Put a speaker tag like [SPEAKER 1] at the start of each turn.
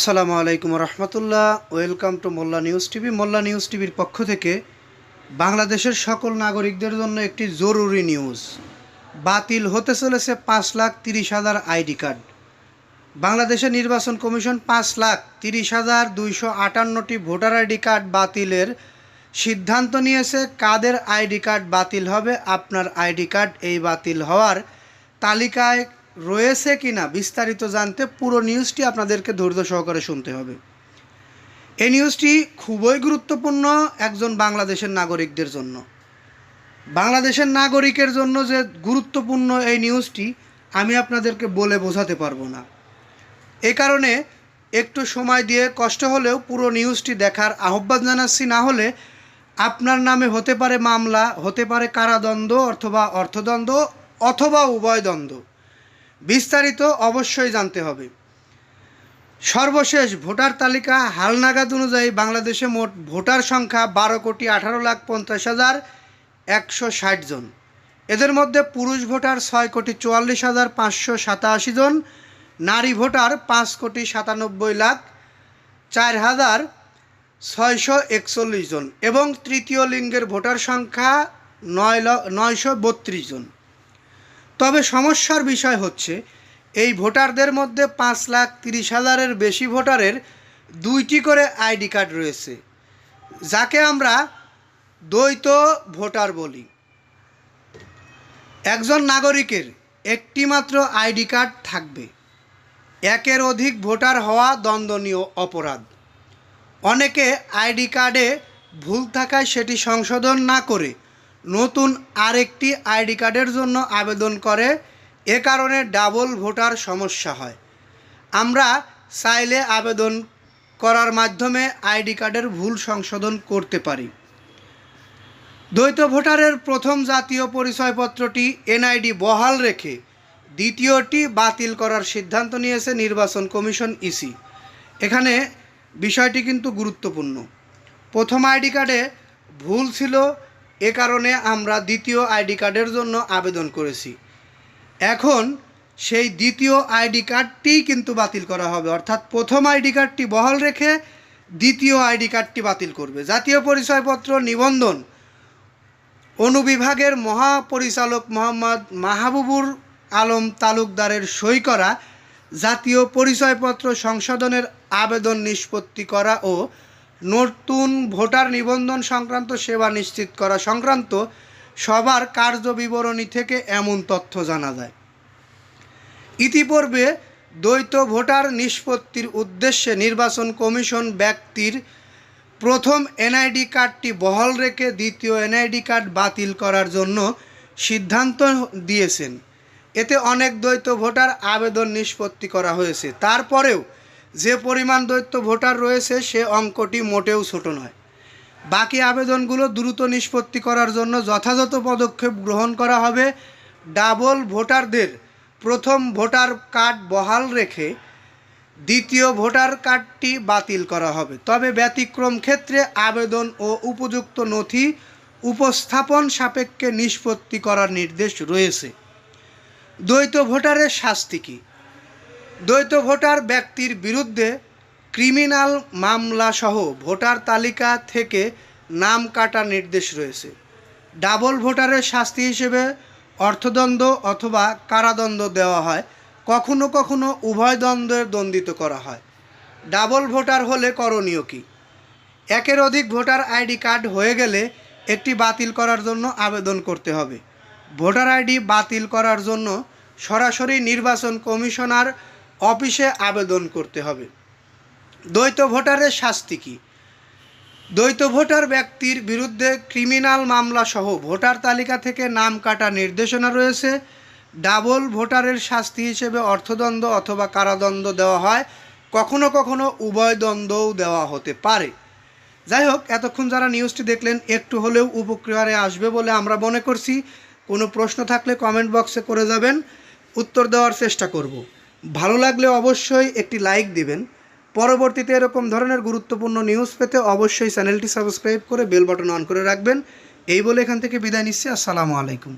[SPEAKER 1] আসসালামু আলাইকুম রহমতুল্লাহ। Welcome to Molla news TV. Molla news টিভির পক্ষ থেকে বাংলাদেশের সকল নাগরিকদের জন্য একটি জরুরি নিউজ। বাতিল হতে চলেছে পাঁচ লাখ তিরিশ হাজার আইডি কার্ড। বাংলাদেশের নির্বাচন কমিশন পাঁচ লাখ তিরিশ হাজার দুইশো আটান্নটি ভোটার আইডি কার্ড বাতিলের সিদ্ধান্ত নিয়েছে। কাদের আইডি কার্ড বাতিল হবে? আপনার আইডি কার্ড এই বাতিল হওয়ার তালিকায় রয়েছে কিনা বিস্তারিত জানতে পুরো নিউজটি আপনাদেরকে ধৈর্য সহকারে শুনতে হবে। এই নিউজটি খুবই গুরুত্বপূর্ণ একজন বাংলাদেশের নাগরিকদের জন্য। বাংলাদেশের নাগরিকের জন্য যে গুরুত্বপূর্ণ এই নিউজটি আমি আপনাদেরকে বলে বোঝাতে পারব না। এই কারণে একটু সময় দিয়ে কষ্ট হলেও পুরো নিউজটি দেখার আহ্বান জানাচ্ছি, না হলে আপনার নামে হতে পারে মামলা, হতে পারে কারাদণ্ড অথবা অর্থদণ্ড অথবা উভয় দ্বন্দ্ব বিস্তারিত অবশ্যই জানতে হবে। সর্বশেষ ভোটার তালিকা হালনাগাদ অনুযায়ী বাংলাদেশে মোট ভোটার সংখ্যা বারো কোটি আঠারো লাখ পঞ্চাশ হাজার একশো ষাট জন। এদের মধ্যে পুরুষ ভোটার ছয় কোটি চুয়াল্লিশ হাজার পাঁচশো সাতাশি জন, নারী ভোটার পাঁচ কোটি সাতানব্বই লাখ চার হাজার ছয়শো একচল্লিশ জন এবং তৃতীয় লিঙ্গের ভোটার সংখ্যা নয় নয়শো বত্রিশ জন। তবে সমস্যার বিষয় হচ্ছে, এই ভোটারদের মধ্যে পাঁচ লাখ তিরিশ হাজারের বেশি ভোটারের দুইটি করে আইডি কার্ড রয়েছে, যাকে আমরা দ্বৈত ভোটার বলি। একজন নাগরিকের একটি মাত্র আইডি কার্ড থাকবে, একের অধিক ভোটার হওয়া দণ্ডনীয় অপরাধ। অনেকে আইডি কার্ডে ভুল থাকায় সেটি সংশোধন না করে নতুন আরেকটি আইডি কার্ডের জন্য আবেদন করে। এ কারণে ডাবল ভোটার সমস্যা হয়। আমরা চাইলে আবেদন করার মাধ্যমে আইডি কার্ডের ভুল সংশোধন করতে পারি। দ্বৈত ভোটারের প্রথম জাতীয় পরিচয়পত্রটি এনআইডি বহাল রেখে দ্বিতীয়টি বাতিল করার সিদ্ধান্ত নিয়েছে নির্বাচন কমিশন ইসি। এখানে বিষয়টি কিন্তু গুরুত্বপূর্ণ। প্রথম আইডি কার্ডে ভুল ছিল এ কারণে আমরা দ্বিতীয় আইডি কার্ডের জন্য আবেদন করেছি। এখন সেই দ্বিতীয় আইডি কার্ডটিই কিন্তু বাতিল করা হবে। অর্থাৎ প্রথম আইডি কার্ডটি বহাল রেখে দ্বিতীয় আইডি কার্ডটি বাতিল করবে। জাতীয় পরিচয়পত্র নিবন্ধন অনুবিভাগের মহাপরিচালক মোহাম্মদ মাহবুবুর আলম তালুকদারের সই করা, জাতীয় পরিচয়পত্র সংশোধনের আবেদন নিষ্পত্তি করা ও নতুন ভোটার নিবন্ধন সংক্রান্ত সেবা নিশ্চিত করা সংক্রান্ত সবার কার্য বিবরণী থেকে এমন তথ্য জানা যায়। ইতিপূর্বে দ্বৈত ভোটার নিষ্পত্তির উদ্দেশ্যে নির্বাচন কমিশন ব্যক্তির প্রথম এনআইডি কার্ডটি বহাল রেখে দ্বিতীয় এনআইডি কার্ড বাতিল করার জন্য সিদ্ধান্ত দিয়েছেন। এতে অনেক দ্বৈত ভোটার আবেদন নিষ্পত্তি করা হয়েছে। তারপরেও যে পরিমাণ দ্বৈত ভোটার রয়েছে, সে অঙ্কটি মোটেও ছোট নয়। বাকি আবেদনগুলো দ্রুত নিষ্পত্তি করার জন্য যথাযথ পদক্ষেপ গ্রহণ করা হবে। ডাবল ভোটারদের প্রথম ভোটার কার্ড বহাল রেখে দ্বিতীয় ভোটার কার্ডটি বাতিল করা হবে। তবে ব্যতিক্রম ক্ষেত্রে আবেদন ও উপযুক্ত নথি উপস্থাপন সাপেক্ষে নিষ্পত্তি করার নির্দেশ রয়েছে। দ্বৈত ভোটারের শাস্তি কী? দ্বৈত ভোটার ব্যক্তির বিরুদ্ধে ক্রিমিনাল মামলাসহ ভোটার তালিকা থেকে নাম কাটার নির্দেশ রয়েছে। ডাবল ভোটারের শাস্তি হিসেবে অর্থদণ্ড অথবা কারাদণ্ড দেওয়া হয়, কখনো কখনো উভয় দ্বন্দ্বের দণ্ডিত করা হয়। ডাবল ভোটার হলে করণীয় কী? একের অধিক ভোটার আইডি কার্ড হয়ে গেলে একটি বাতিল করার জন্য আবেদন করতে হবে। ভোটার আইডি বাতিল করার জন্য সরাসরি নির্বাচন কমিশনার অফিসে আবেদন করতে হবে। দ্বৈত ভোটারের শাস্তি কী? দ্বৈত ভোটার ব্যক্তির বিরুদ্ধে ক্রিমিনাল মামলা সহ ভোটার তালিকা থেকে নাম কাটা নির্দেশনা রয়েছে। ডাবল ভোটারের শাস্তি হিসেবে অর্থদণ্ড অথবা কারাদণ্ড দেওয়া হয়। কখনো কখনো উভয় দ্বন্দ্বও দেওয়া হতে পারে। যাই হোক, এতক্ষণ যারা নিউজটি দেখলেন, একটু হলেও উপকারে আসবে বলে আমরা মনে করছি। কোনো প্রশ্ন থাকলে কমেন্ট বক্সে করে যাবেন। উত্তর দেওয়ার চেষ্টা করব। ভালো লাগলে অবশ্যই একটি লাইক দিবেন। পরবর্তীতে এরকম ধরনের গুরুত্বপূর্ণ নিউজ পেতে অবশ্যই চ্যানেলটি সাবস্ক্রাইব করে বেল বাটন অন করে রাখবেন। এই বলে এখান থেকে বিদায় নিচ্ছি। আসসালামু আলাইকুম।